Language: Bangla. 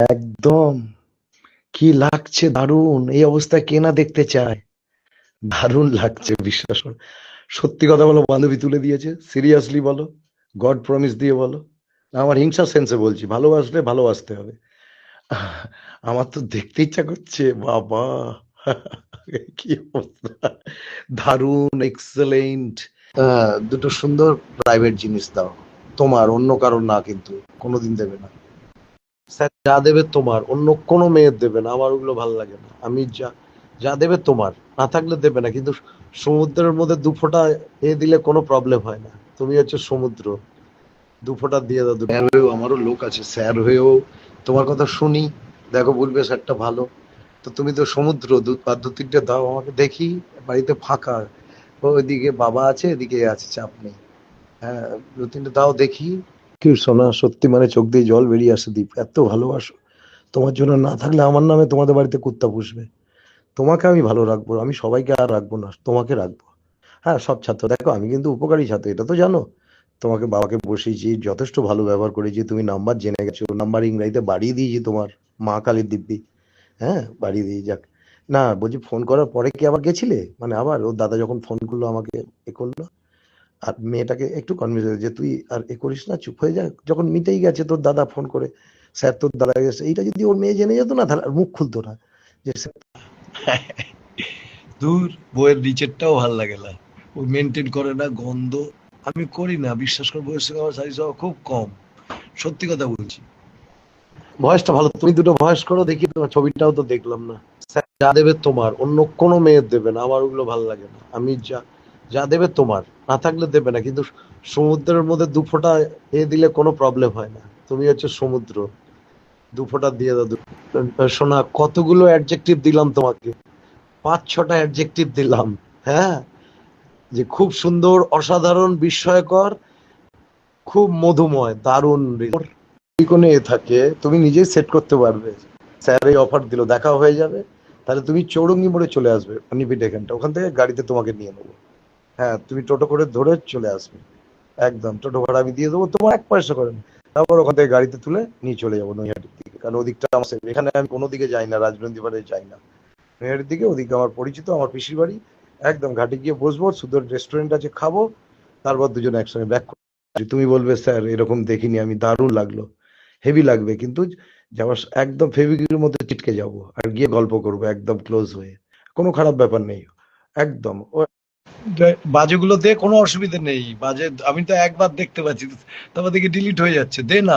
একদম। কি লাগছে দারুণ? এই অবস্থায় কে না দেখতে চায়? দারুণ লাগছে বিশ্বাস সত্যি কথা বলো, বান্ধবী তুলে দিয়েছে। সিরিয়াসলি বলো গড প্রমিস দিয়ে বলো। আমার হিংসা সেন্সে বলছি, ভালোবাসলে ভালোবাসতে হবে। আমার তো দেখতে ইচ্ছা করছে, বাবা। কি অবস্থা? দারুণ এক্সেলেন্ট দুটো সুন্দর প্রাইভেট জিনিস দাও। তোমার, অন্য কারোর না কিন্তু, কোনোদিন দেবে না। যা দেবে তোমার, অন্য কোনো মেয়ের দেবে না, আমার ওগুলো ভালো লাগে না। আমি যা যা দেবে তোমার, না থাকলে দেবে না, কিন্তু সমুদ্রের মধ্যে দু ফোঁটা এ দিলে কোনো প্রবলেম হয় না। তুমি হচ্ছে সমুদ্র, দু ফোঁটা দিয়ে দাও স্যার হয়েও আমারও লোক আছে, স্যার হয়েও তোমার কথা শুনি, দেখো বলবে স্যারটা ভালো। তো তুমি তো সমুদ্র, দু আর দু তিনটে দাও আমাকে, দেখি, বাড়িতে ফাঁকা, ওইদিকে বাবা আছে, এদিকে আছে, চাপ নেই। হ্যাঁ দু তিনটে দাও, দেখি। কি সোনা, সত্যি মানে চোখ দিয়ে জল বেরিয়ে আসে, দীপ। এত ভালোবাসো। তোমার জন্য না থাকলে আমার নামে তোমাদের বাড়িতে কুত্তা পুষবে। তোমাকে আমি ভালো রাখব, আমি সবাইকে আর রাখব না, তোমাকে রাখব। হ্যাঁ সব ছাত্র। দেখো, আমি কিন্তু উপকারী ছাত্র, এটা তো জানো। তোমাকে বাবাকে বসিয়েছি, যথেষ্ট ভালো ব্যবহার করেছি, তুমি নাম্বার জেনে গেছো, নাম্বার ইংরাজিতে বাড়িয়ে দিয়েছি তোমার মা কালীর দিব্যি। হ্যাঁ বাড়িয়ে দিয়ে যাক। না, বলছি ফোন করার পরে কি আবার গেছিলে? মানে আবার, ওর দাদা যখন ফোন করল আমাকে, এ করল? আর মেয়েটাকে একটু কনভিন্স যে তুই আর এ করিস না চুপ হয়ে যা। যখন মিটেই গেছে তোর দাদা ফোন করে স্যার তোর দাদা গেছে এইটা যদি ওর মেয়ে জেনে যেত না তাহলে মুখ খুলতো না। যে দূর বইয়ের নিচেরটাও ভালো লাগে না। ও মেনটেন করে না গন্ধ। আমি করি না বিশ্বাস করে বইয়ের সঙ্গে আমার সাইজ হওয়া খুব কম। সত্যি কথা বলছি। ভয়েসটা ভালো তুমি দুটো ভয়েস করো দেখি তোমার ছবিটাও তো দেখলাম না। যা দেবে তোমার অন্য কোনো মেয়ের দেবে না আমার ওগুলো ভালো লাগে না। আমি যা যা দেবে তোমার। না থাকলে দেবে না, কিন্তু সমুদ্রের মধ্যে দু ফোঁটা এ দিলে কোনো প্রবলেম হয় না। তুমি হচ্ছে সমুদ্র, দু ফোঁটা দিয়ে দাও শোনা কতগুলো অ্যাডজেক্টিভ দিলাম তোমাকে? পাঁচ, ছটা অ্যাডজেক্টিভ দিলাম হ্যাঁ? যে খুব সুন্দর, অসাধারণ, বিস্ময়কর, খুব মধুময়, দারুণ কোনো এ থাকে, তুমি নিজেই সেট করতে পারবে। স্যার এই অফার দিল, দেখা হয়ে যাবে। তাহলে তুমি চৌরঙ্গি মোড়ে চলে আসবে পানিপিট এখানটা। ওখান থেকে গাড়িতে তোমাকে নিয়ে নেব। হ্যাঁ তুমি টোটো করে ধরে চলে আসবে। একদম, টোটো ভাড়া আমি দিয়ে দেবো, তোমার এক পয়সা করে তারপর ওখান থেকে গাড়িতে তুলে নিয়ে চলে যাব নৈহাটির দিকে। কারণ ওদিকটা আমার। এখানে আমি কোনো দিকে যাই না রাজনন্দী পাড়ে যাই না। নৈহাটির দিকে, ওদিকে আমার পরিচিত, আমার পিসির বাড়ি। একদম, ঘাটে গিয়ে বসবো, সুন্দর রেস্টুরেন্ট আছে, খাব। তারপর দুজন একসঙ্গে ব্যাক তুমি বলবে, স্যার, এরকম দেখিনি, আমি দারুণ লাগল। হেভি লাগবে। কিন্তু যাওয়ার একদম ফেভিকুইকের মধ্যে চিটকে যাব। আর গিয়ে গল্প করব, একদম ক্লোজ হয়ে। কোনো খারাপ ব্যাপার নেই। একদম, ও বাজেগুলো দে, কোনো অসুবিধা নেই। বাজে, আমি তো একবার দেখতে পাচ্ছি, তারপর দেখি ডিলিট হয়ে যাচ্ছে। দে না।